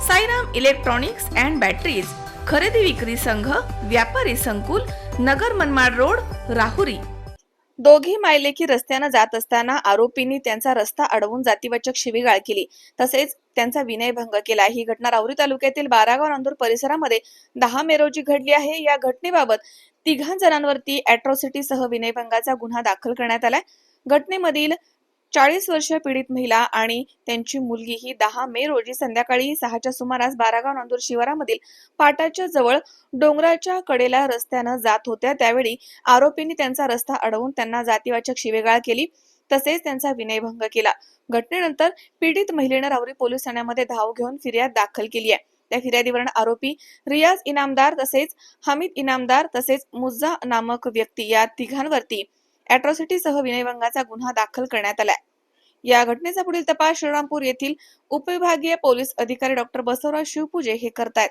Sairam electronics and batteries खरेदी विक्री संघ व्यापारी संकुल नगर मनमाड रोड राहुरी. दोघी मायलेकी रस्त्यानं जात असताना आरोपींनी त्यांचा रस्ता अडवून जातीवाचक शिवीगाळ केली. तसेच त्यांचा विनयभंग केला. ही घटना राहुरी तालुक्यातील बारागाव नांदूर परिसरामध्ये दहा मे रोजी घडली आहे. या घटनेबाबत तिघा जणांवरती अॅट्रॉसिटीसह विनयभंगाचा गुन्हा दाखल करण्यात आलाय. घटनेमधील चाळीस वर्षीय पीडित महिला आणि त्यांची मुलगी ही दहा मे रोजी संध्याकाळी सहाच्या सुमारास बारागाव नांदूर शिवारामधील पाटाच्या जवळ डोंगराच्या कडेला रस्त्यानं जात होत्या. त्यावेळी आरोपींनी त्यांचा रस्ता अडवून त्यांना जातीवाचक शिवेगाळ केली तसेच त्यांचा विनयभंग केला. घटनेनंतर पीडित महिलेनं रावरी पोलीस ठाण्यामध्ये धाव घेऊन फिर्याद दाखल केली आहे. त्या फिर्यादीवरून आरोपी रियाज इनामदार तसेच हमीद इनामदार तसेच मुज्जा नामक व्यक्ती या तिघांवरती अॅट्रॉसिटीसह विनयभंगाचा गुन्हा दाखल करण्यात आलाय. या घटनेचा पुढील तपास श्रीरामपूर येथील उपविभागीय पोलीस अधिकारी डॉक्टर बसवराज शिवपूजे हे करतायत.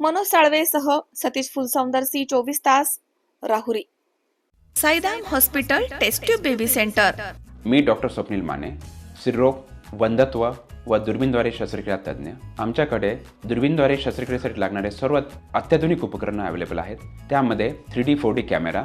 मनोज साळवेसह सतीश फुलसौंदर सी चोवीस तास Rahuri. Saidam hospital test tube baby centre. मी डॉक्टर स्वप्नील माने स्त्रीरोग वंधत्व व दुर्बीनद्वारे शस्त्रक्रिया तज्ज्ञ. आमच्याकडे दुर्बीनद्वारे शस्त्रक्रियेसाठी लागणारे सर्वात अत्याधुनिक उपकरणं अवेलेबल आहेत. त्यामध्ये three D four D camera